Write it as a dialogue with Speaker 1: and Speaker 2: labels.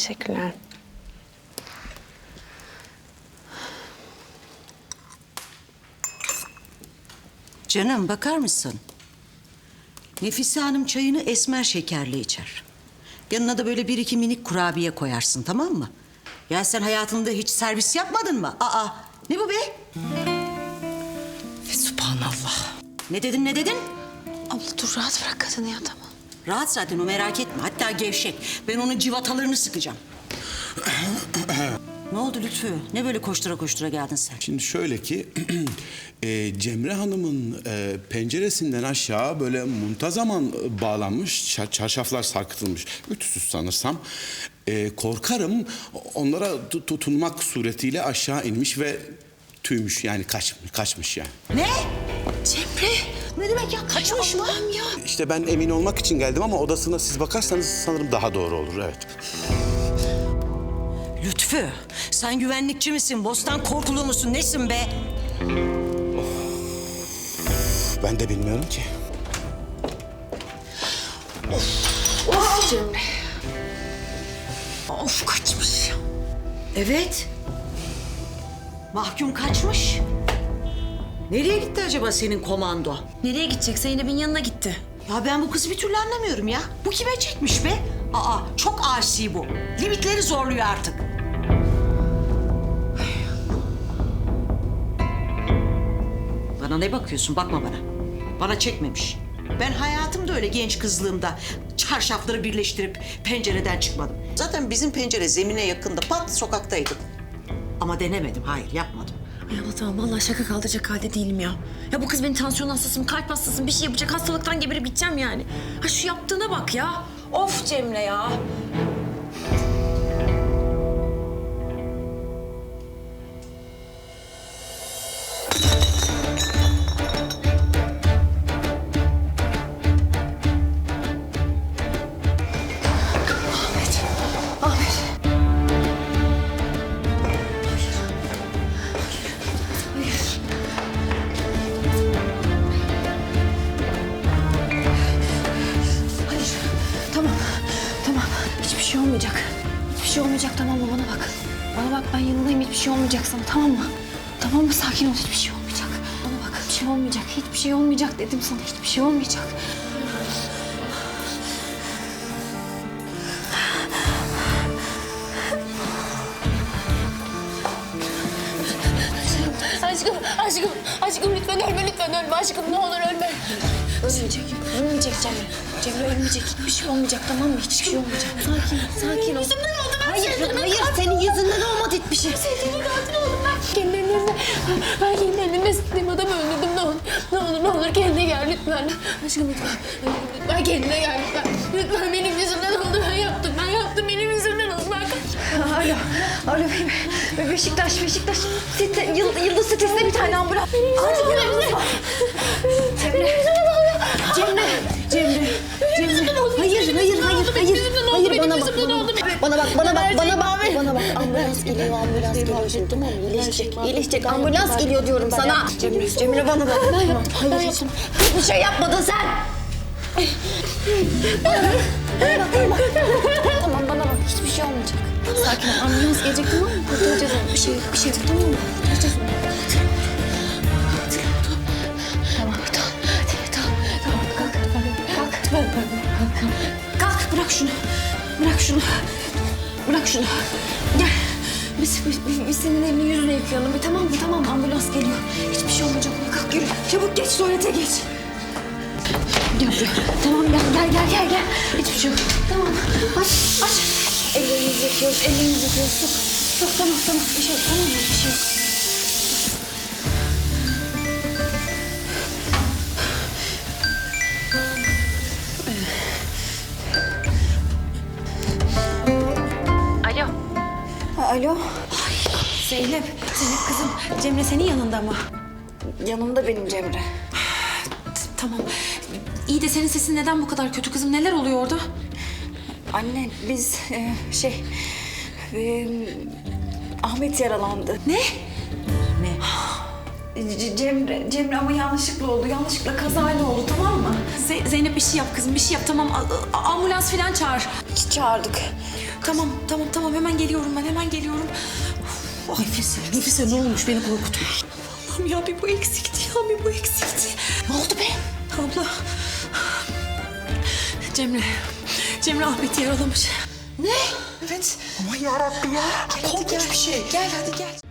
Speaker 1: Teşekkürler.
Speaker 2: Canım bakar mısın? Nefise Hanım çayını esmer şekerli içer. Yanına da böyle bir iki minik kurabiye koyarsın tamam mı? Ya sen hayatında hiç servis yapmadın mı? Aa ne bu be?
Speaker 1: Ve subhanallah.
Speaker 2: Ne dedin ne dedin?
Speaker 1: Abla dur rahat bırak kadını ya tamam.
Speaker 2: Rahat zaten o merak etme. Hatta gevşek. Ben onun civatalarını sıkacağım. ne oldu Lütfü? Ne böyle koştura koştura geldin sen?
Speaker 3: Şimdi şöyle ki e, Cemre Hanım'ın e, penceresinden aşağı böyle muntazaman bağlanmış ça- çarşaflar sarkıtılmış. Ütüsüz sanırsam. E, korkarım onlara tu- tutunmak suretiyle aşağı inmiş ve tüymüş yani kaç, kaçmış yani.
Speaker 2: Ne? Demek ya? Kaçmış mı?
Speaker 1: Ya.
Speaker 3: İşte ben emin olmak için geldim ama odasına siz bakarsanız sanırım daha doğru olur evet.
Speaker 2: Lütfü, sen güvenlikçi misin? Bostan korkulu musun? Nesin be?
Speaker 3: Ben de bilmiyorum ki.
Speaker 1: Of Cemre. Of kaçmış.
Speaker 2: Evet. Mahkum kaçmış. Nereye gitti acaba senin komando?
Speaker 1: Nereye gidecek? Zeynep'in yanına gitti.
Speaker 2: Ya ben bu kızı bir türlü anlamıyorum ya. Bu kime çekmiş be? Aa çok asi bu. Limitleri zorluyor artık. Bana ne bakıyorsun? Bakma bana. Bana çekmemiş. Ben hayatımda öyle genç kızlığımda çarşafları birleştirip pencereden çıkmadım. Zaten bizim pencere zemine yakında pat sokaktaydık. Ama denemedim. Hayır yapmadım.
Speaker 1: Ay abla tamam vallahi şaka kaldıracak halde değilim ya. Ya bu kız benim tansiyon hastasım, kalp hastasım, bir şey yapacak hastalıktan geberip gideceğim yani. Ha şu yaptığına bak ya. Of Cemre ya. Şey olmayacak. Hiçbir şey olmayacak tamam mı? Bana bak. Bana bak ben yanındayım. Hiçbir şey olmayacak sana tamam mı? Tamam mı? Sakin ol. Hiçbir şey olmayacak. Bana bak. Bir şey olmayacak. Hiçbir şey olmayacak dedim sana. Hiçbir şey olmayacak.
Speaker 4: Aşkım, aşkım, aşkım lütfen ölme, lütfen ölme aşkım ne olur ölme.
Speaker 1: Ölmeyecek. Ölmeyecek Cemre. Cemre ölmeyecek. Hiçbir şey olmayacak tamam mı? Hiçbir şey olmayacak. Sakin, sakin ol.
Speaker 4: Yüzümden oldu ben
Speaker 1: Hayır,
Speaker 4: sevdiğime
Speaker 1: hayır. Senin yüzünden olmadı hiçbir şey.
Speaker 4: Sevdiğime katil oldum ben. Kendi ellerimle, ben kendi ellerimle sevdiğim adamı öldürdüm ne olur. Ne olur, ne olur kendine gel lütfen. Aşkım lütfen, lütfen kendine gel lütfen. Lütfen benim yüzümden oldu ben yaptım, ben yaptım benim yüzümden oldu ben
Speaker 1: Alo, alo Be- Beşiktaş, Beşiktaş. Site, Yıl- Yıldız sitesinde bir tane ambulans. Acil bir ambulans Cemre, bana bak. Bana bak, bana bak, bana bak. Ambulans geliyor, ambulans geliyor. Tamam mı? İyileşecek, iyileşecek. Ambulans geliyor diyorum sana. Cemre, Cemre bana bak. Tamam, hayır. Hiçbir şey yapmadın sen. Bana bak, bana bak. Tamam, bana bak. Hiçbir şey olmayacak. Sakin ol. Ambulans gelecek tamam mı? Kurtaracağız onu. Bir şey yok, bir şey yok tamam mı? Kurtaracağız onu. Kalk, bırak şunu. Bırak şunu. Bırak şunu. Gel. Biz, biz, biz, senin elini yüzünü yıkayalım. Bir tamam mı? Tamam ambulans geliyor. Hiçbir şey olmayacak. Kalk yürü. Çabuk geç tuvalete geç. Gel buraya. Tamam gel gel gel gel gel. Hiçbir şey yok. Tamam. Aç aç. Ellerimizi yıkıyoruz. Ellerimizi yıkıyoruz. Sok. Sok tamam tamam. Bir şey yok. Tamam mı? Bir şey yok. Alo. Zeynep. Zeynep kızım. Cemre senin yanında mı?
Speaker 5: Yanımda benim Cemre.
Speaker 1: Tamam. İyi de senin sesin neden bu kadar kötü kızım? Neler oluyor orada?
Speaker 5: Anne biz e, şey... e, Ahmet yaralandı.
Speaker 1: Ne?
Speaker 2: Ne?
Speaker 5: C- Cemre, Cemre ama yanlışlıkla oldu. Yanlışlıkla kazayla oldu tamam mı?
Speaker 1: Ze- Zeynep bir şey yap kızım bir şey yap tamam A- a- ambulans falan çağır.
Speaker 5: Ç- Çağırdık.
Speaker 1: Tamam tamam tamam hemen geliyorum ben hemen geliyorum. Of, Ay Nefise, Nefise ne olmuş beni korkutma. Allah'ım ya bir bu eksikti ya bir bu eksikti. Ne oldu be? Abla. Cemre. Cemre Ahmet'i yaralamış. Ne? Evet. Aman yarabbim ya. Korkunç bir şey. Gel hadi gel.